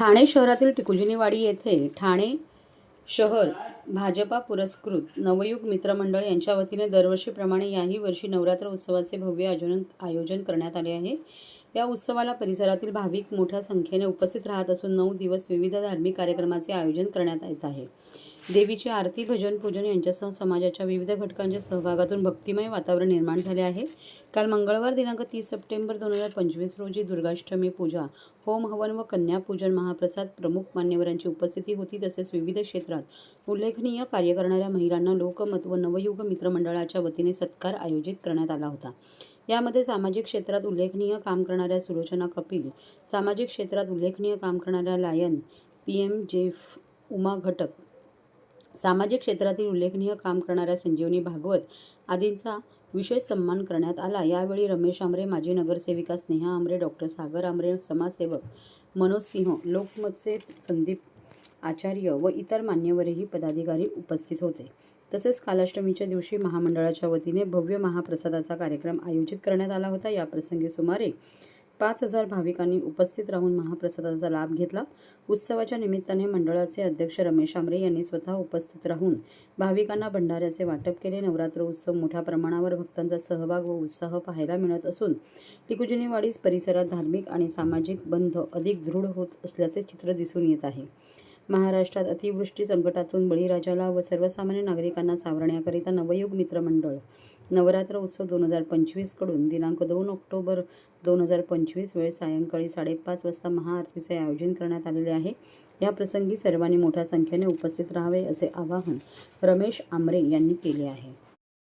ठाणे शहरातील टिकुजिनीवाडी येथे ठाणे शहर भाजपा पुरस्कृत नवयुग मित्रमंडळ यांच्या वतीने दरवर्षीप्रमाणे याही वर्षी नवरात्र उत्सवाचे भव्य आयोजन आयोजन करण्यात आले आहे. या उत्सवाला परिसरातील भाविक मोठ्या संख्येने उपस्थित राहत असून नऊ दिवस विविध धार्मिक कार्यक्रमाचे आयोजन करण्यात येत आहे. देवीची आरती भजन पूजन यांच्यासह समाजाच्या विविध घटकांच्या सहभागातून भक्तिमय वातावरण निर्माण झाले आहे. काल मंगळवार दिनांक तीस सप्टेंबर दोन हजार पंचवीस रोजी दुर्गाष्टमी पूजा होम हवन व कन्यापूजन महाप्रसाद प्रमुख मान्यवरांची उपस्थिती होती. तसेच विविध क्षेत्रात उल्लेखनीय कार्य करणाऱ्या महिलांना लोकमत व नवयुग मित्रमंडळाच्या वतीने सत्कार आयोजित करण्यात आला होता. यामध्ये सामाजिक क्षेत्रात उल्लेखनीय काम करणाऱ्या सुलोचना कपिल सामाजिक क्षेत्रात उल्लेखनीय काम करणाऱ्या lion P M J F Uma घटक सामाजिक क्षेत्रातील उल्लेखनीय काम करणाऱ्या संजीवनी भागवत आदींचा विशेष सन्मान करण्यात आला. यावेळी रमेश आमरे माजी नगरसेविका स्नेहा आमरे डॉक्टर सागर आमरे समाजसेवक मनोज सिंह लोकमतचे संदीप आचार्य व इतर मान्यवरही पदाधिकारी उपस्थित होते. तसेच कालाष्टमीच्या दिवशी महामंडळाच्या वतीने भव्य महाप्रसादाचा कार्यक्रम आयोजित करण्यात आला होता. याप्रसंगी सुमारे पाच हजार भाविकांनी उपस्थित राहून महाप्रसादाचा लाभ घेतला. उत्सवाच्या निमित्ताने मंडळाचे अध्यक्ष रमेश आमरे यांनी स्वतः उपस्थित राहून भाविकांना भंडाऱ्याचे वाटप केले. नवरात्र उत्सव मोठ्या प्रमाणावर भक्तांचा सहभाग व उत्साह पाहायला मिळत असून टिकुजिनीवाडीस परिसरात धार्मिक आणि सामाजिक बंध अधिक दृढ होत असल्याचे चित्र दिसून येत आहे. महाराष्ट्रात अतिवृष्टी संकटातून बळीराजाला व सर्वसामान्य नागरिकांना सावरण्याकरिता नवयुग मित्रमंडळ. नवरात्र उत्सव दोन हजार पंचवीसकडून दिनांक दोन ऑक्टोबर दोन हजार पंचवीस वेळ सायंकाळी साडेपाच वाजता महाआरतीचे आयोजन करण्यात आलेले आहे. या प्रसंगी सर्वांनी मोठ्या संख्येने उपस्थित राहावे असे आवाहन रमेश आमरे यांनी केले आहे.